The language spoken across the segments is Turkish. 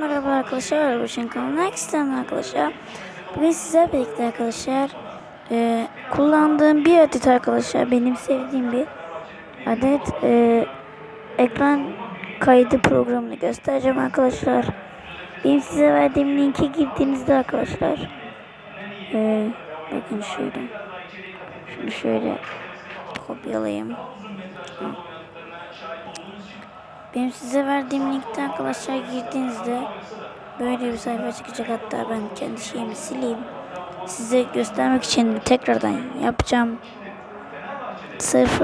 Merhaba arkadaşlar, Başın kanalına Next'ten arkadaşlar. Bugün size birlikte arkadaşlar e, kullandığım bir adet arkadaşlar benim sevdiğim bir adet e, ekran kaydı programını göstereceğim arkadaşlar. Benim size verdiğim linke girdiğinizde arkadaşlar e, bakın şöyle şunu şöyle kopyalayayım. Benim size verdiğim linkten arkadaşlar girdiğinizde böyle bir sayfa çıkacak. Hatta ben kendi şeyimi sileyim. Size göstermek için tekrardan yapacağım. Sırf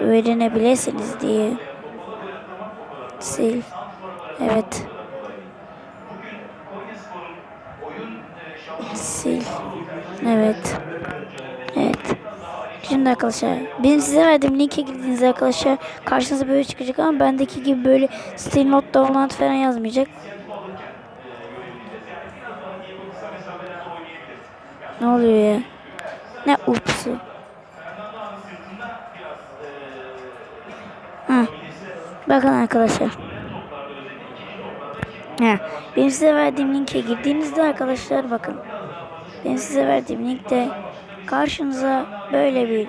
öğrenebilirsiniz, diye. Sil. Evet. Sil. Evet. Evet. Şimdi arkadaşlar benim size verdiğim linke girdiğinizde arkadaşlar karşınıza böyle çıkacak ama bendeki gibi böyle style not download falan yazmayacak. Ne oluyor ya? Ne upsu? Ha. Bakın arkadaşlar. Ha. Benim size verdiğim linke girdiğinizde arkadaşlar bakın. Benim size verdiğim linkte karşınıza böyle bir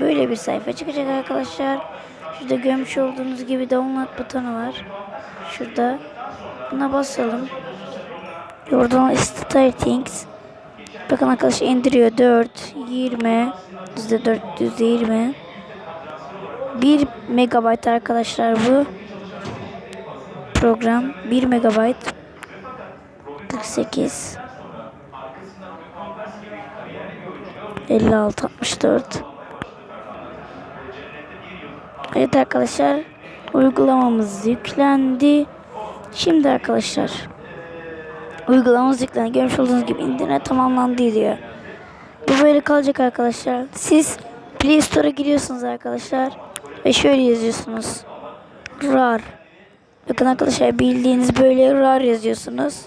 böyle bir sayfa çıkacak arkadaşlar. Şurada görmüş olduğunuz gibi download butonu var. Şurada. Buna basalım. Oradan Startings. Bakın arkadaşlar indiriyor 4, 20, %4, %20. 1 megabayt arkadaşlar bu program 1 megabayt 48 56 64 Evet arkadaşlar uygulamamız yüklendi. Şimdi arkadaşlar uygulamamız yüklendi. Görmüş olduğunuz gibi internet tamamlandı diyor. Bu böyle kalacak arkadaşlar. Siz Play Store'a giriyorsunuz arkadaşlar ve şöyle yazıyorsunuz. RAR. Bakın arkadaşlar bildiğiniz böyle RAR yazıyorsunuz.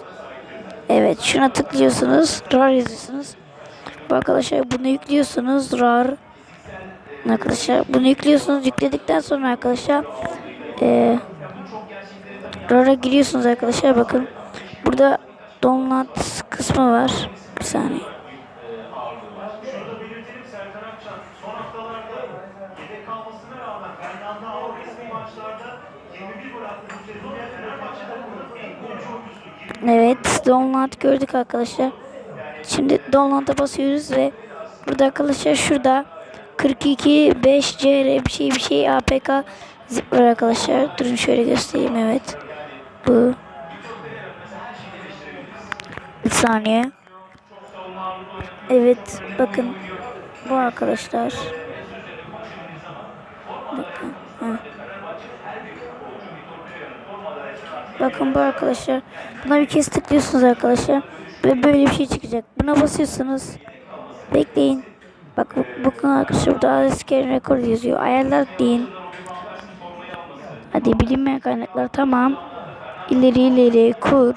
Evet şuna tıklıyorsunuz. RAR yazıyorsunuz. Bu arkadaşlar bunu yüklüyorsunuz. RAR. Arkadaşlar bunu yüklüyorsunuz. Yükledikten sonra arkadaşlar e, RAR'a giriyorsunuz arkadaşlar. Bakın burada download kısmı var. Bir saniye. Evet, download gördük arkadaşlar. Şimdi download'a basıyoruz ve burada arkadaşlar şurada 42 5 CR bir şey bir şey APK zip var arkadaşlar. Durun şöyle göstereyim evet. Bu bir saniye. Evet bakın bu arkadaşlar. Bakın. Ha. Bakın bu arkadaşlar. Buna bir kez tıklıyorsunuz arkadaşlar. Ve böyle bir şey çıkacak. Buna basıyorsunuz. Bekleyin. Bak bakın arkadaşlar burada Scan Record yazıyor. Ayarlar deyin. Hadi bilinmeyen kaynaklar tamam. İleri ileri kur.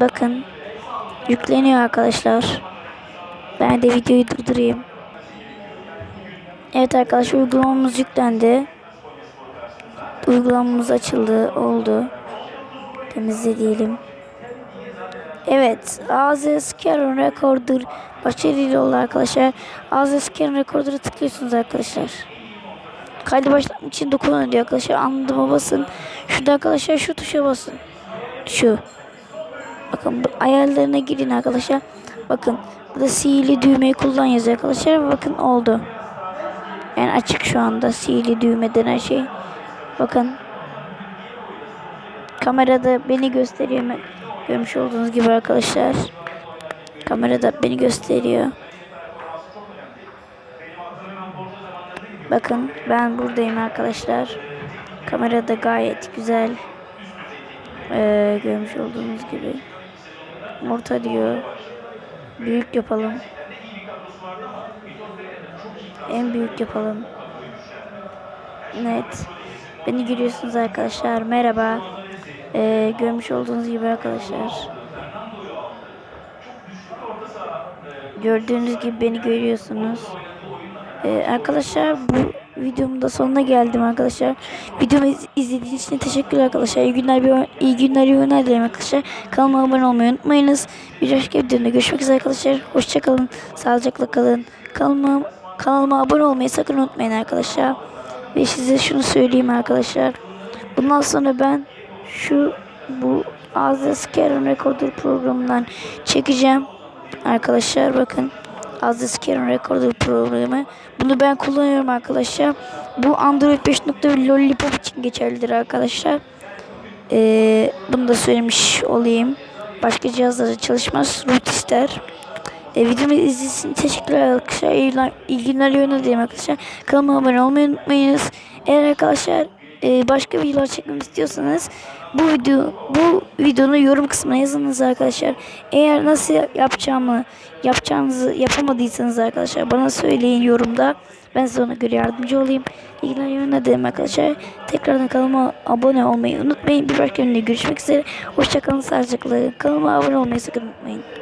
Bakın. Yükleniyor arkadaşlar. Ben de videoyu durdurayım. Evet arkadaşlar uygulamamız yüklendi. Uygulamamız açıldı. Oldu. Temizle diyelim. Evet. Ağzı Scan Recorder başarılı oldu arkadaşlar. Ağzı Scan Recorder'a tıklıyorsunuz arkadaşlar. Kaydı başlatmak için dokunun diyor arkadaşlar. Anladıma basın. Şurada arkadaşlar şu tuşa basın. Şu. Bakın ayarlarına girin arkadaşlar. Bakın burada sihirli düğmeyi kullan yazıyor arkadaşlar. Bakın oldu. Yani açık şu anda sihirli düğme denen şey. Bakın. Kamerada beni gösteriyor. Görmüş olduğunuz gibi arkadaşlar. Kamerada beni gösteriyor. Bakın ben buradayım arkadaşlar. Kamerada gayet güzel. Ee, görmüş olduğunuz gibi. Orta diyor. Büyük yapalım. En büyük yapalım. Evet. Beni görüyorsunuz arkadaşlar. Merhaba. Ee, görmüş olduğunuz gibi arkadaşlar. Gördüğünüz gibi beni görüyorsunuz. Ee, arkadaşlar bu videomun da sonuna geldim arkadaşlar. Videomu iz- izlediğiniz için teşekkürler arkadaşlar. İyi günler, bir, iyi günler, iyi günler dilerim arkadaşlar. Kanalıma abone olmayı unutmayınız. Bir başka videoda görüşmek üzere arkadaşlar. Hoşçakalın, sağlıcakla kalın. Kanalıma, kanalıma abone olmayı sakın unutmayın arkadaşlar. Ve size şunu söyleyeyim arkadaşlar. Bundan sonra ben şu bu Azra Scaron Recorder programından çekeceğim. Arkadaşlar bakın. Azra Scaron Recorder programı. Bunu ben kullanıyorum arkadaşlar. Bu Android 5.1 Lollipop için geçerlidir arkadaşlar. Ee, bunu da söylemiş olayım. Başka cihazlarda çalışmaz. Root ister. E, videomu izlediğiniz için teşekkürler arkadaşlar. İyi günler, iyi günler yönlendireyim arkadaşlar. Kanalıma abone olmayı unutmayınız. Eğer arkadaşlar e, başka videolar çekmemi istiyorsanız bu video bu videonun yorum kısmına yazınız arkadaşlar. Eğer nasıl yapacağımı yapacağınızı yapamadıysanız arkadaşlar bana söyleyin yorumda. Ben size ona göre yardımcı olayım. İyi günler yönlendireyim arkadaşlar. Tekrardan kanalıma abone olmayı unutmayın. Bir başka videoda görüşmek üzere. Hoşçakalın, sağlıcakla. Kanalıma abone olmayı sakın unutmayın.